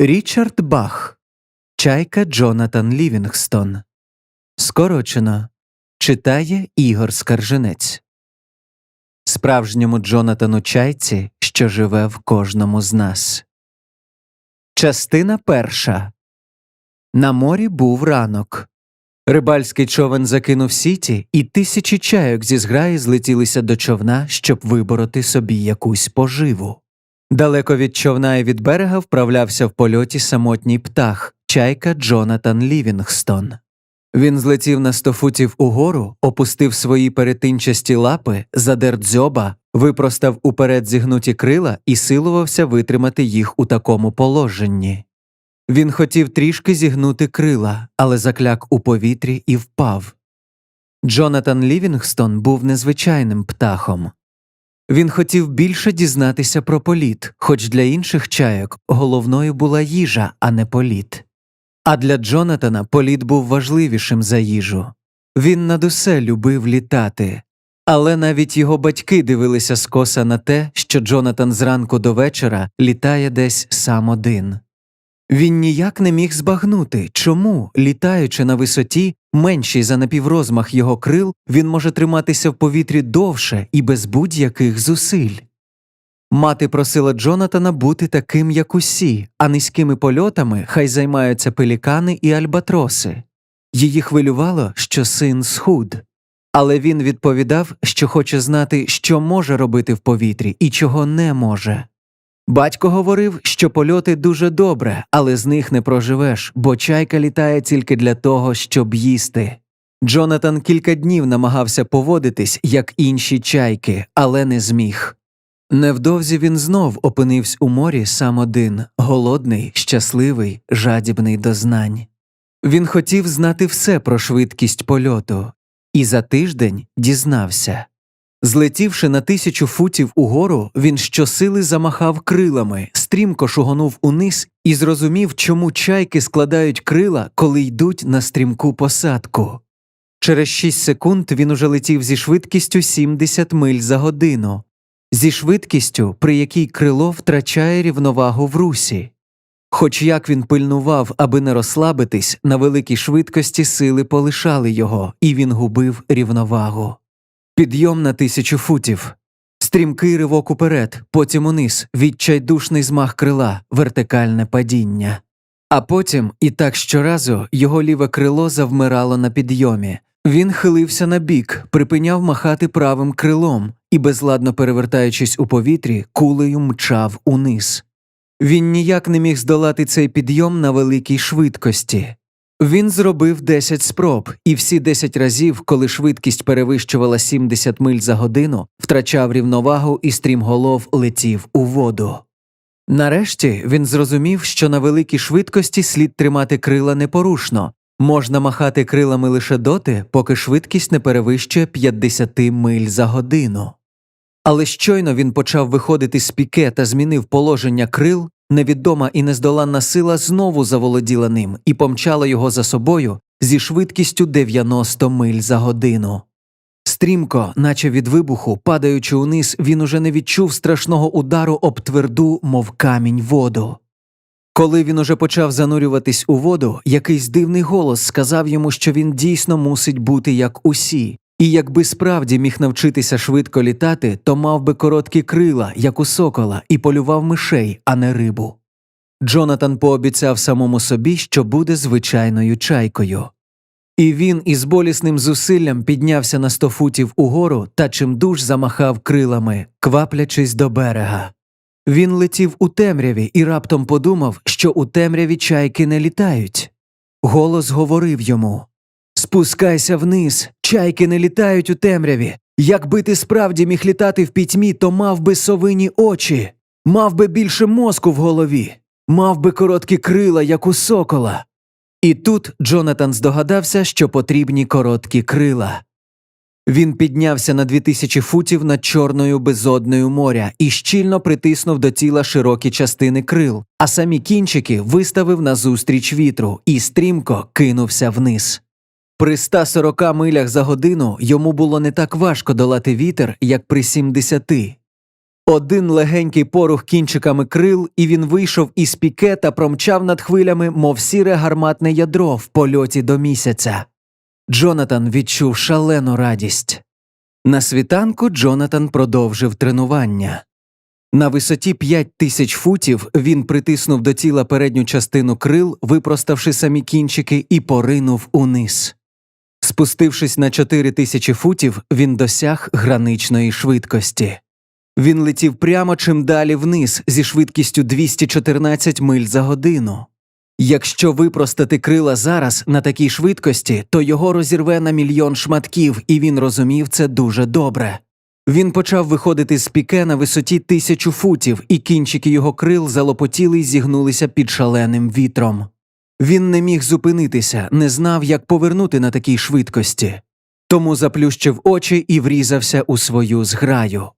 Річард Бах, Чайка Джонатан Лівінгстон. Скорочено читає Ігор Скарженець. Справжньому Джонатану Чайці, що живе в кожному з нас. Частина перша. На морі був ранок. Рибальський човен закинув сіті, і тисячі чайок зі зграї злетілися до човна, щоб вибороти собі якусь поживу. Далеко від човна і від берега вправлявся в польоті самотній птах, чайка Джонатан Лівінгстон. Він злетів на сто футів угору, опустив свої перетинчасті лапи, задер дзьоба, випростав уперед зігнуті крила і силувався витримати їх у такому положенні. Він хотів трішки зігнути крила, але закляк у повітрі і впав. Джонатан Лівінгстон був незвичайним птахом. Він хотів більше дізнатися про політ, хоч для інших чайок головною була їжа, а не політ. А для Джонатана політ був важливішим за їжу. Він над усе любив літати. Але навіть його батьки дивилися скоса на те, що Джонатан зранку до вечора літає десь сам один. Він ніяк не міг збагнути, чому, літаючи на висоті, меншій за напіврозмах його крил, він може триматися в повітрі довше і без будь-яких зусиль. Мати просила Джонатана бути таким, як усі, а низькими польотами хай займаються пелікани і альбатроси. Її хвилювало, що син схуд. Але він відповідав, що хоче знати, що може робити в повітрі і чого не може. Батько говорив, що польоти дуже добре, але з них не проживеш, бо чайка літає тільки для того, щоб їсти. Джонатан кілька днів намагався поводитись, як інші чайки, але не зміг. Невдовзі він знов опинився у морі сам один, голодний, щасливий, жадібний до знань. Він хотів знати все про швидкість польоту, і за тиждень дізнався. Злетівши на тисячу футів угору, він щосили замахав крилами, стрімко шугонув униз і зрозумів, чому чайки складають крила, коли йдуть на стрімку посадку. Через шість секунд він уже летів зі швидкістю 70 миль за годину, зі швидкістю, при якій крило втрачає рівновагу в русі. Хоч як він пильнував, аби не розслабитись, на великій швидкості сили полишали його, і він губив рівновагу. Підйом на тисячу футів, стрімкий ривок уперед, потім униз, відчайдушний змах крила, вертикальне падіння. А потім, і так щоразу, його ліве крило завмирало на підйомі. Він хилився на бік, припиняв махати правим крилом і, безладно перевертаючись у повітрі, кулею мчав униз. Він ніяк не міг здолати цей підйом на великій швидкості. Він зробив 10 спроб, і всі 10 разів, коли швидкість перевищувала 70 миль за годину, втрачав рівновагу і стрімголов летів у воду. Нарешті він зрозумів, що на великій швидкості слід тримати крила непорушно, можна махати крилами лише доти, поки швидкість не перевищує 50 миль за годину. Але щойно він почав виходити з піке та змінив положення крил, невідома і нездоланна сила знову заволоділа ним і помчала його за собою зі швидкістю 90 миль за годину. Стрімко, наче від вибуху, падаючи униз, він уже не відчув страшного удару об тверду, мов камінь воду. Коли він уже почав занурюватись у воду, якийсь дивний голос сказав йому, що він дійсно мусить бути як усі, і якби справді міг навчитися швидко літати, то мав би короткі крила, як у сокола, і полював мишей, а не рибу. Джонатан пообіцяв самому собі, що буде звичайною чайкою. І він із болісним зусиллям піднявся на сто футів угору та чимдуж замахав крилами, кваплячись до берега. Він летів у темряві і раптом подумав, що у темряві чайки не літають. Голос говорив йому Спускайся вниз, чайки не літають у темряві. Якби ти справді міг літати в пітьмі, то мав би совині очі, мав би більше мозку в голові, мав би короткі крила, як у сокола. І тут Джонатан здогадався, що потрібні короткі крила. Він піднявся на дві тисячі футів над чорною безодною моря і щільно притиснув до тіла широкі частини крил, а самі кінчики виставив назустріч вітру і стрімко кинувся вниз. При 140 милях за годину йому було не так важко долати вітер, як при 70. Один легенький порух кінчиками крил, і він вийшов із піке та промчав над хвилями, мов сіре гарматне ядро в польоті до місяця. Джонатан відчув шалену радість. На світанку Джонатан продовжив тренування. На висоті 5 тисяч футів він притиснув до тіла передню частину крил, випроставши самі кінчики, і поринув униз. Спустившись на 4 тисячі футів, він досяг граничної швидкості. Він летів прямо чим далі вниз зі швидкістю 214 миль за годину. Якщо випростати крила зараз на такій швидкості, то його розірве на мільйон шматків, і він розумів це дуже добре. Він почав виходити з піке на висоті тисячу футів, і кінчики його крил залопотіли й зігнулися під шаленим вітром. Він не міг зупинитися, не знав, як повернути на такій швидкості, тому заплющив очі і врізався у свою зграю.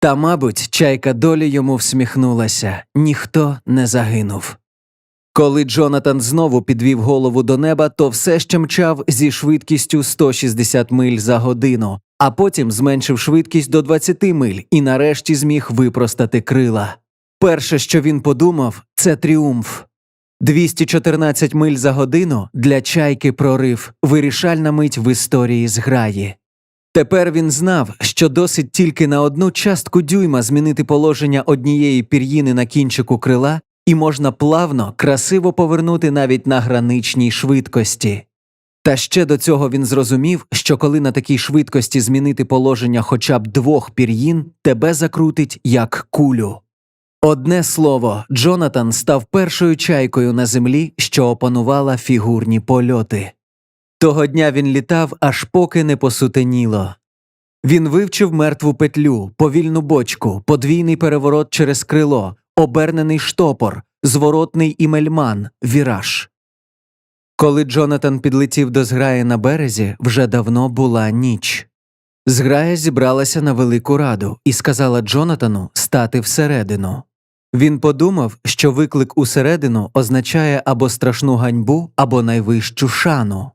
Та, мабуть, чайка долі йому всміхнулася ніхто не загинув. Коли Джонатан знову підвів голову до неба, то все ще мчав зі швидкістю 160 миль за годину, а потім зменшив швидкість до 20 миль і нарешті зміг випростати крила. Перше, що він подумав, це тріумф. 214 миль за годину для чайки прорив, вирішальна мить в історії зграї. Тепер він знав, що досить тільки на одну частку дюйма змінити положення однієї пір'їни на кінчику крила, і можна плавно, красиво повернути навіть на граничній швидкості. Та ще до цього він зрозумів, що коли на такій швидкості змінити положення хоча б двох пір'їн, тебе закрутить як кулю. Одне слово, Джонатан став першою чайкою на землі, що опанувала фігурні польоти. Того дня він літав, аж поки не посутеніло. Він вивчив мертву петлю, повільну бочку, подвійний переворот через крило, обернений штопор, зворотний імельман, віраж. Коли Джонатан підлетів до зграї на березі, вже давно була ніч. Зграя зібралася на велику раду і сказала Джонатану стати всередину. Він подумав, що виклик усередину означає або страшну ганьбу, або найвищу шану.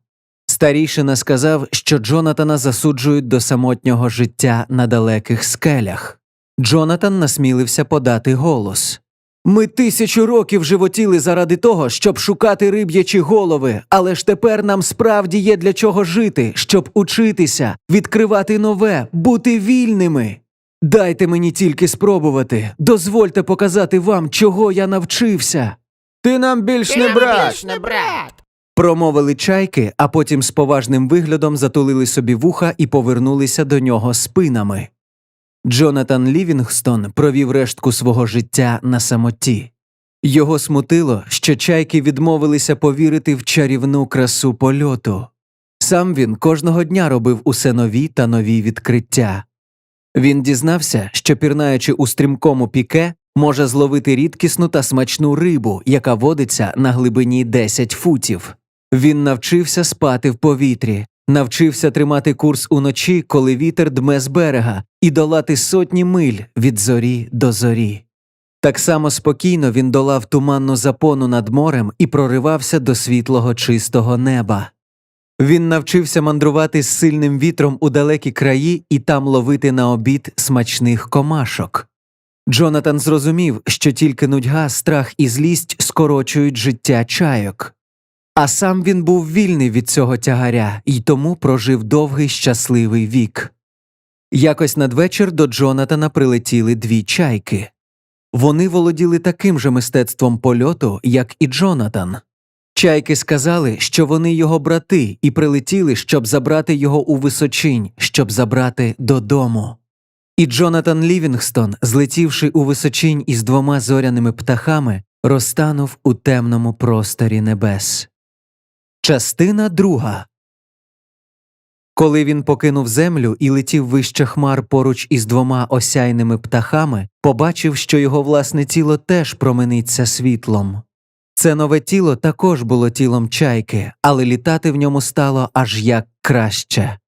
Старішина сказав, що Джонатана засуджують до самотнього життя на далеких скелях. Джонатан насмілився подати голос. Ми тисячу років животіли заради того, щоб шукати риб'ячі голови, але ж тепер нам справді є для чого жити, щоб учитися, відкривати нове, бути вільними. Дайте мені тільки спробувати, дозвольте показати вам, чого я навчився. Ти нам більш не брат. не брат. Промовили чайки, а потім з поважним виглядом затулили собі вуха і повернулися до нього спинами. Джонатан Лівінгстон провів рештку свого життя на самоті. Його смутило, що чайки відмовилися повірити в чарівну красу польоту. Сам він кожного дня робив усе нові та нові відкриття. Він дізнався, що пірнаючи у стрімкому піке, може зловити рідкісну та смачну рибу, яка водиться на глибині 10 футів. Він навчився спати в повітрі, навчився тримати курс уночі, коли вітер дме з берега, і долати сотні миль від зорі до зорі. Так само спокійно він долав туманну запону над морем і проривався до світлого чистого неба. Він навчився мандрувати з сильним вітром у далекі краї і там ловити на обід смачних комашок. Джонатан зрозумів, що тільки нудьга, страх і злість скорочують життя чайок. А сам він був вільний від цього тягаря і тому прожив довгий щасливий вік. Якось надвечір до Джонатана прилетіли дві чайки. Вони володіли таким же мистецтвом польоту, як і Джонатан. Чайки сказали, що вони його брати, і прилетіли, щоб забрати його у височинь, щоб забрати додому. І Джонатан Лівінгстон, злетівши у височинь із двома зоряними птахами, розтанув у темному просторі небес. Частина друга. Коли він покинув землю і летів вище хмар поруч із двома осяйними птахами, побачив, що його власне тіло теж промениться світлом. Це нове тіло також було тілом чайки, але літати в ньому стало аж як краще.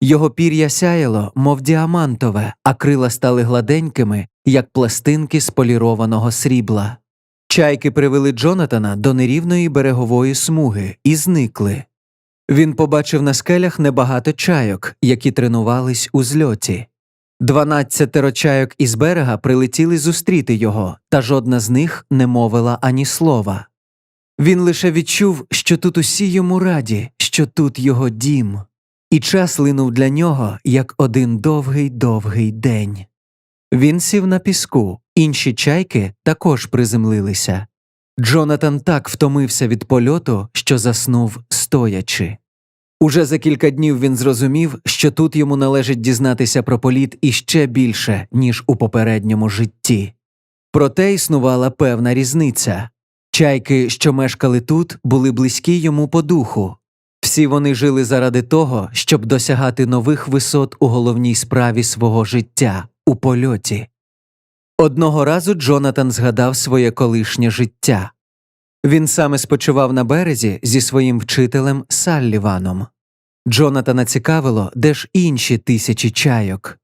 Його пір'я сяяло, мов діамантове, а крила стали гладенькими, як пластинки з полірованого срібла. Чайки привели Джонатана до нерівної берегової смуги і зникли. Він побачив на скелях небагато чайок, які тренувались у зльоті. Дванадцятеро чайок із берега прилетіли зустріти його, та жодна з них не мовила ані слова. Він лише відчув, що тут усі йому раді, що тут його дім, і час линув для нього як один довгий довгий день. Він сів на піску, інші чайки також приземлилися. Джонатан так втомився від польоту, що заснув стоячи. Уже за кілька днів він зрозумів, що тут йому належить дізнатися про політ іще більше, ніж у попередньому житті. Проте існувала певна різниця. Чайки, що мешкали тут, були близькі йому по духу. Всі вони жили заради того, щоб досягати нових висот у головній справі свого життя у польоті. Одного разу Джонатан згадав своє колишнє життя. Він саме спочивав на березі зі своїм вчителем Салліваном. Джонатана цікавило, де ж інші тисячі чайок.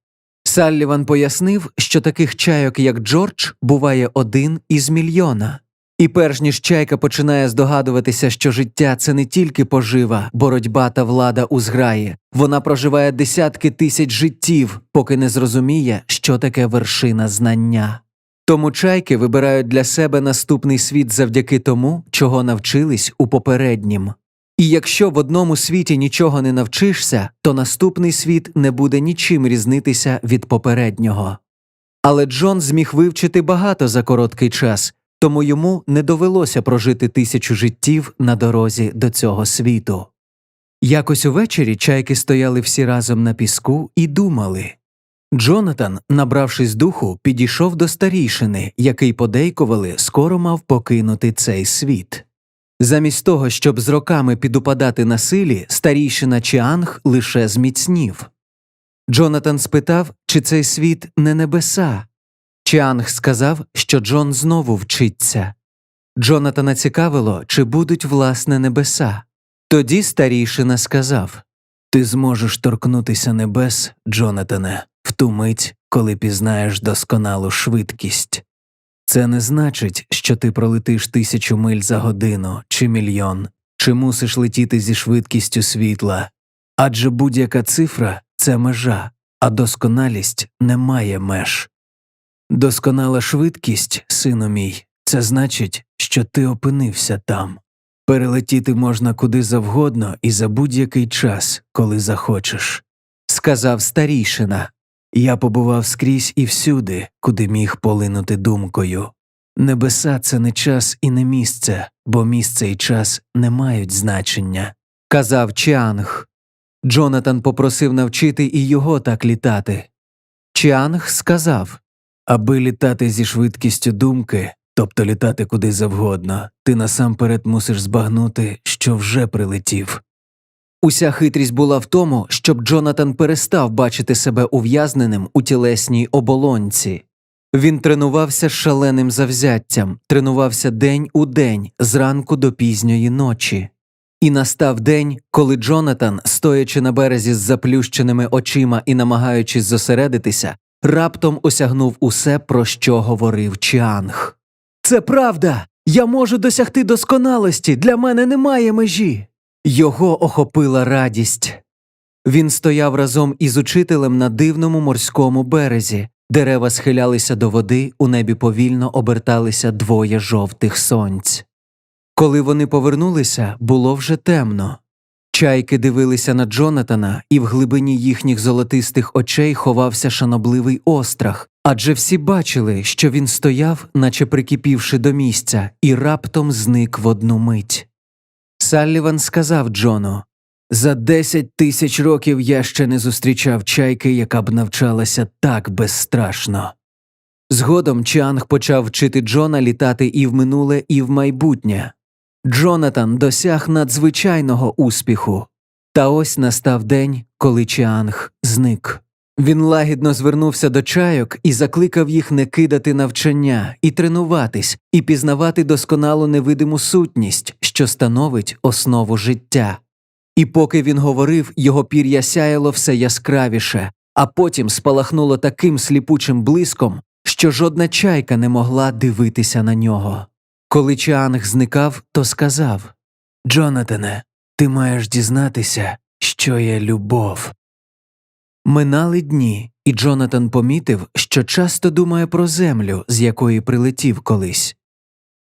Салліван пояснив, що таких чайок, як Джордж, буває один із мільйона. І перш ніж чайка починає здогадуватися, що життя це не тільки пожива, боротьба та влада у зграї, вона проживає десятки тисяч життів, поки не зрозуміє, що таке вершина знання. Тому чайки вибирають для себе наступний світ завдяки тому, чого навчились у попереднім. І якщо в одному світі нічого не навчишся, то наступний світ не буде нічим різнитися від попереднього. Але Джон зміг вивчити багато за короткий час, тому йому не довелося прожити тисячу життів на дорозі до цього світу. Якось увечері чайки стояли всі разом на піску і думали. Джонатан, набравшись духу, підійшов до старійшини, який подейкували, скоро мав покинути цей світ. Замість того, щоб з роками підупадати на силі, старійшина Чіанг лише зміцнів. Джонатан спитав, чи цей світ не небеса. Чіанг сказав, що Джон знову вчиться. Джонатана цікавило, чи будуть власне небеса. Тоді старійшина сказав Ти зможеш торкнутися небес, Джонатане, ту мить, коли пізнаєш досконалу швидкість. Це не значить, що ти пролетиш тисячу миль за годину чи мільйон, чи мусиш летіти зі швидкістю світла. Адже будь-яка цифра це межа, а досконалість не має меж. Досконала швидкість, сину мій, це значить, що ти опинився там. Перелетіти можна куди завгодно і за будь-який час, коли захочеш. Сказав старійшина. Я побував скрізь і всюди, куди міг полинути думкою. Небеса це не час і не місце, бо місце і час не мають значення. Казав Чіанг. Джонатан попросив навчити і його так літати. Чіанг сказав Аби літати зі швидкістю думки, тобто літати куди завгодно, ти насамперед мусиш збагнути, що вже прилетів. Уся хитрість була в тому, щоб Джонатан перестав бачити себе ув'язненим у тілесній оболонці. Він тренувався шаленим завзяттям, тренувався день у день, зранку до пізньої ночі. І настав день, коли Джонатан, стоячи на березі з заплющеними очима і намагаючись зосередитися, раптом осягнув усе, про що говорив Чіанг. Це правда. Я можу досягти досконалості. Для мене немає межі. Його охопила радість. Він стояв разом із учителем на дивному морському березі, дерева схилялися до води, у небі повільно оберталися двоє жовтих сонць. Коли вони повернулися, було вже темно. Чайки дивилися на Джонатана, і в глибині їхніх золотистих очей ховався шанобливий острах, адже всі бачили, що він стояв, наче прикипівши до місця, і раптом зник в одну мить. Салліван сказав Джону За десять тисяч років я ще не зустрічав чайки, яка б навчалася так безстрашно. Згодом Чанг почав вчити Джона літати і в минуле, і в майбутнє. Джонатан досяг надзвичайного успіху. Та ось настав день, коли Чіанг зник. Він лагідно звернувся до чайок і закликав їх не кидати навчання, і тренуватись, і пізнавати досконалу невидиму сутність, що становить основу життя. І поки він говорив, його пір'я сяяло все яскравіше, а потім спалахнуло таким сліпучим блиском, що жодна чайка не могла дивитися на нього. Коли Чанг зникав, то сказав Джонатане, ти маєш дізнатися, що є любов. Минали дні, і Джонатан помітив, що часто думає про землю, з якої прилетів колись.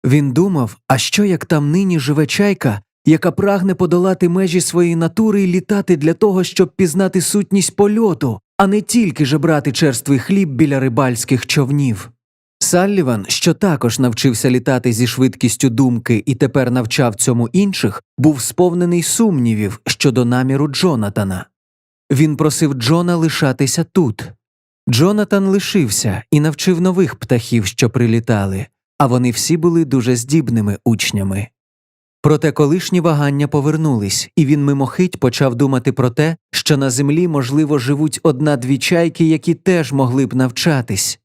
Він думав, а що як там нині живе чайка, яка прагне подолати межі своєї натури і літати для того, щоб пізнати сутність польоту, а не тільки жебрати черствий хліб біля рибальських човнів. Салліван, що також навчився літати зі швидкістю думки і тепер навчав цьому інших, був сповнений сумнівів щодо наміру Джонатана. Він просив Джона лишатися тут. Джонатан лишився і навчив нових птахів, що прилітали, а вони всі були дуже здібними учнями. Проте колишні вагання повернулись, і він мимохить почав думати про те, що на землі, можливо, живуть одна-дві чайки, які теж могли б навчатись.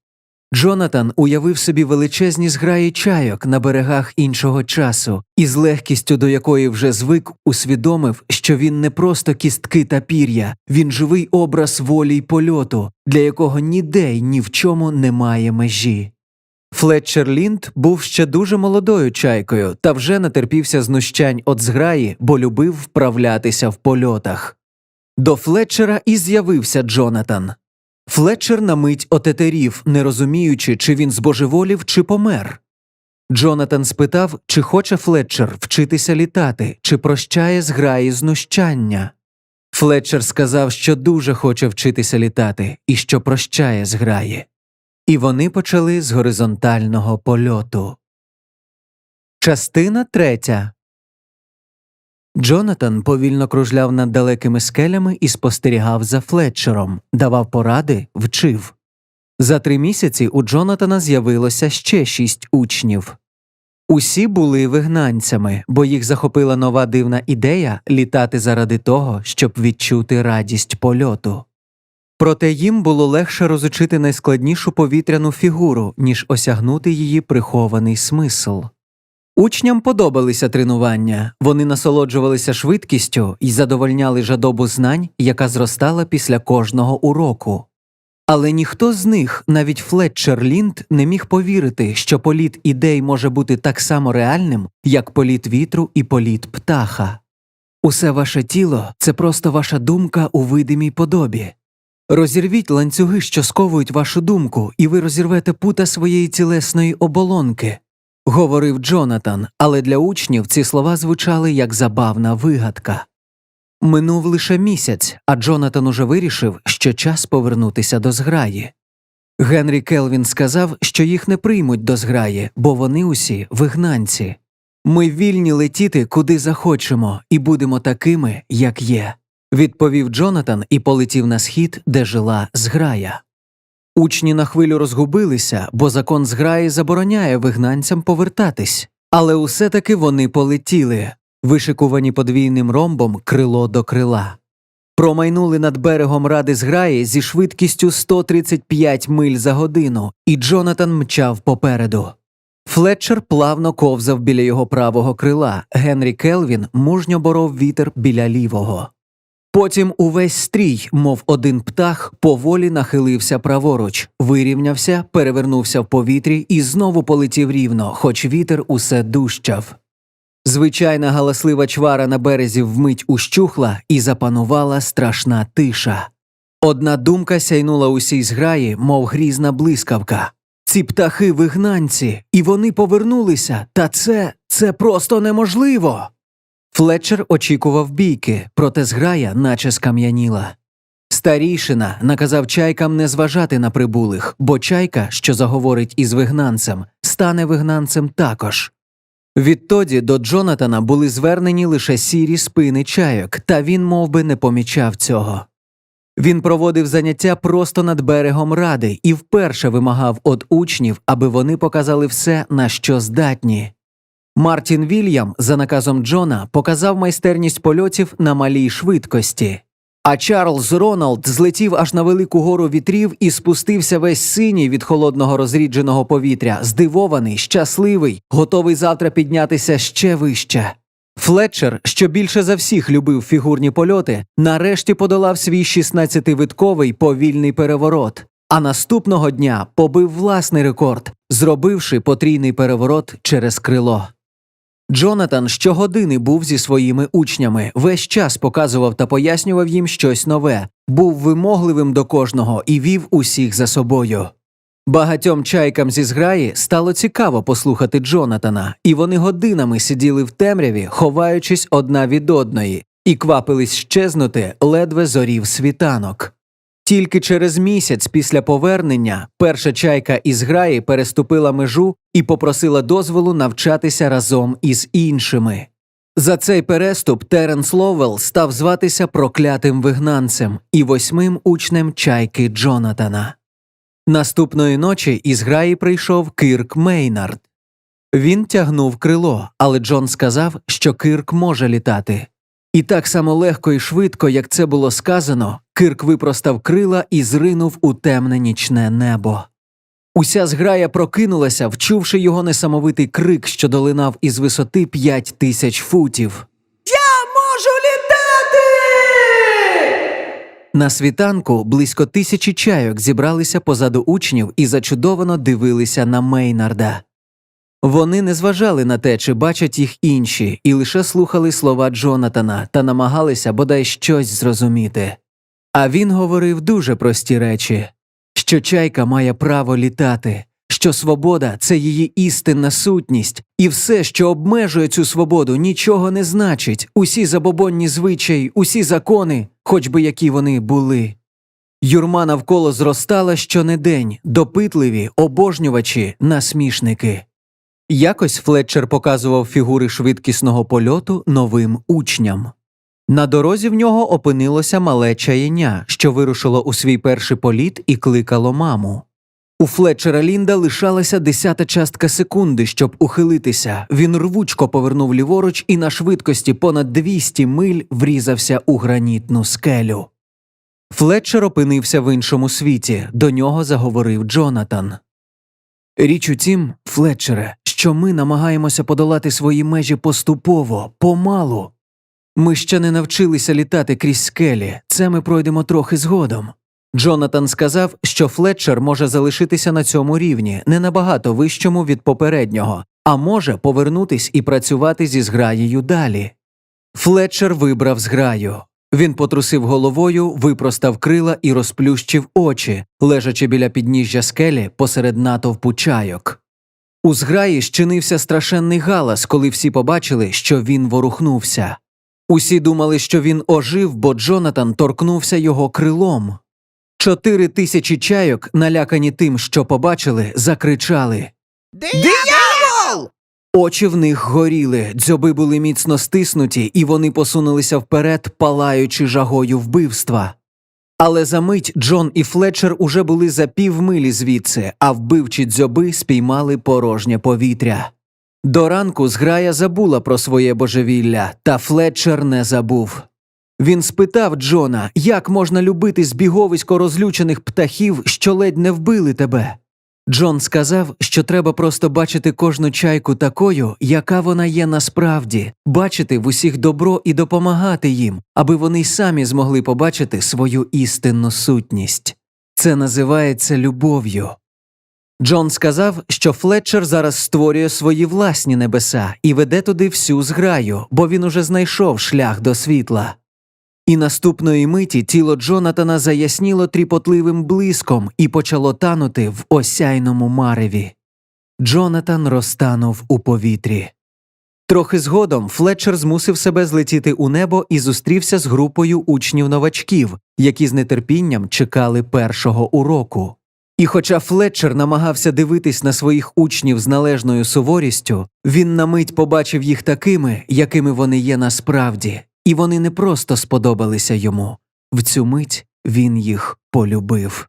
Джонатан уявив собі величезні зграї чайок на берегах іншого часу, і з легкістю, до якої вже звик, усвідомив, що він не просто кістки та пір'я, він живий образ волі й польоту, для якого ніде й ні в чому немає межі. Флетчер Лінд був ще дуже молодою чайкою та вже натерпівся знущань від зграї, бо любив вправлятися в польотах. До Флетчера і з'явився Джонатан. Флетчер на мить отетерів, не розуміючи, чи він збожеволів, чи помер. Джонатан спитав, чи хоче Флетчер вчитися літати, чи прощає зграї знущання. Флетчер сказав, що дуже хоче вчитися літати і що прощає зграї. І вони почали з горизонтального польоту. Частина третя. Джонатан повільно кружляв над далекими скелями і спостерігав за Флетчером, давав поради, вчив. За три місяці у Джонатана з'явилося ще шість учнів. Усі були вигнанцями, бо їх захопила нова дивна ідея літати заради того, щоб відчути радість польоту. Проте їм було легше розучити найскладнішу повітряну фігуру, ніж осягнути її прихований смисл. Учням подобалися тренування, вони насолоджувалися швидкістю і задовольняли жадобу знань, яка зростала після кожного уроку. Але ніхто з них, навіть Флетчер Лінд, не міг повірити, що політ ідей може бути так само реальним, як політ вітру і політ птаха. Усе ваше тіло це просто ваша думка у видимій подобі. Розірвіть ланцюги, що сковують вашу думку, і ви розірвете пута своєї цілесної оболонки, говорив Джонатан, але для учнів ці слова звучали як забавна вигадка. Минув лише місяць, а Джонатан уже вирішив, що час повернутися до зграї. Генрі Келвін сказав, що їх не приймуть до зграї, бо вони усі вигнанці. Ми вільні летіти куди захочемо, і будемо такими, як є, відповів Джонатан і полетів на схід, де жила зграя. Учні на хвилю розгубилися, бо закон зграї забороняє вигнанцям повертатись, але усе таки вони полетіли, вишикувані подвійним ромбом крило до крила. Промайнули над берегом ради зграї зі швидкістю 135 миль за годину, і Джонатан мчав попереду. Флетчер плавно ковзав біля його правого крила, Генрі Келвін мужньо боров вітер біля лівого. Потім увесь стрій, мов один птах, поволі нахилився праворуч, вирівнявся, перевернувся в повітрі і знову полетів рівно, хоч вітер усе дужчав. Звичайна галаслива чвара на березі вмить ущухла і запанувала страшна тиша. Одна думка сяйнула усій зграї, мов грізна блискавка. Ці птахи вигнанці, і вони повернулися, та це це просто неможливо. Флетчер очікував бійки, проте зграя наче скам'яніла. Старійшина наказав чайкам не зважати на прибулих, бо чайка, що заговорить із вигнанцем, стане вигнанцем також. Відтоді до Джонатана були звернені лише сірі спини чайок, та він мов би, не помічав цього. Він проводив заняття просто над берегом ради і вперше вимагав від учнів, аби вони показали все, на що здатні. Мартін Вільям, за наказом Джона, показав майстерність польотів на малій швидкості. А Чарльз Роналд злетів аж на велику гору вітрів і спустився весь синій від холодного розрідженого повітря, здивований, щасливий, готовий завтра піднятися ще вище. Флетчер, що більше за всіх любив фігурні польоти, нарешті подолав свій 16-витковий повільний переворот, а наступного дня побив власний рекорд, зробивши потрійний переворот через крило. Джонатан щогодини був зі своїми учнями, весь час показував та пояснював їм щось нове, був вимогливим до кожного і вів усіх за собою. Багатьом чайкам зі зграї стало цікаво послухати Джонатана, і вони годинами сиділи в темряві, ховаючись одна від одної, і квапились щезнути ледве зорів світанок. Тільки через місяць після повернення перша чайка із граї переступила межу і попросила дозволу навчатися разом із іншими. За цей переступ Теренс Ловел став зватися проклятим вигнанцем і восьмим учнем чайки Джонатана. Наступної ночі із граї прийшов Кирк Мейнард. Він тягнув крило, але Джон сказав, що Кирк може літати. І так само легко і швидко, як це було сказано, Кирк випростав крила і зринув у темне нічне небо. Уся зграя прокинулася, вчувши його несамовитий крик, що долинав із висоти п'ять тисяч футів. Можу літати! На світанку близько тисячі чайок зібралися позаду учнів і зачудовано дивилися на Мейнарда. Вони не зважали на те, чи бачать їх інші, і лише слухали слова Джонатана та намагалися бодай щось зрозуміти. А він говорив дуже прості речі що чайка має право літати, що свобода це її істинна сутність, і все, що обмежує цю свободу, нічого не значить, усі забобонні звичаї, усі закони, хоч би які вони були. Юрма навколо зростала щонедень, допитливі, обожнювачі, насмішники. Якось Флетчер показував фігури швидкісного польоту новим учням. На дорозі в нього опинилося мале чаєння, що вирушило у свій перший політ і кликало маму. У Флетчера Лінда лишалася десята частка секунди, щоб ухилитися. Він рвучко повернув ліворуч і на швидкості понад 200 миль врізався у гранітну скелю. Флетчер опинився в іншому світі, до нього заговорив Джонатан. Річ у тім, Флетчере, що ми намагаємося подолати свої межі поступово, помалу. Ми ще не навчилися літати крізь скелі, це ми пройдемо трохи згодом. Джонатан сказав, що Флетчер може залишитися на цьому рівні, не набагато вищому від попереднього, а може повернутись і працювати зі зграєю далі. Флетчер вибрав зграю. Він потрусив головою, випростав крила і розплющив очі, лежачи біля підніжжя скелі посеред натовпу чайок. У зграї щинився страшенний галас, коли всі побачили, що він ворухнувся. Усі думали, що він ожив, бо Джонатан торкнувся його крилом. Чотири тисячі чайок, налякані тим, що побачили, закричали. Диявол! Очі в них горіли, дзьоби були міцно стиснуті, і вони посунулися вперед, палаючи жагою вбивства. Але за мить Джон і Флетчер уже були за півмилі звідси, а вбивчі дзьоби спіймали порожнє повітря. До ранку зграя забула про своє божевілля, та Флетчер не забув. Він спитав Джона, як можна любити збіговисько розлючених птахів, що ледь не вбили тебе. Джон сказав, що треба просто бачити кожну чайку такою, яка вона є насправді, бачити в усіх добро і допомагати їм, аби вони й самі змогли побачити свою істинну сутність. Це називається любов'ю. Джон сказав, що Флетчер зараз створює свої власні небеса і веде туди всю зграю, бо він уже знайшов шлях до світла. І наступної миті тіло Джонатана заясніло тріпотливим блиском і почало танути в осяйному мареві. Джонатан розтанув у повітрі. Трохи згодом Флетчер змусив себе злетіти у небо і зустрівся з групою учнів новачків, які з нетерпінням чекали першого уроку. І хоча Флетчер намагався дивитись на своїх учнів з належною суворістю, він на мить побачив їх такими, якими вони є насправді, і вони не просто сподобалися йому. В цю мить він їх полюбив.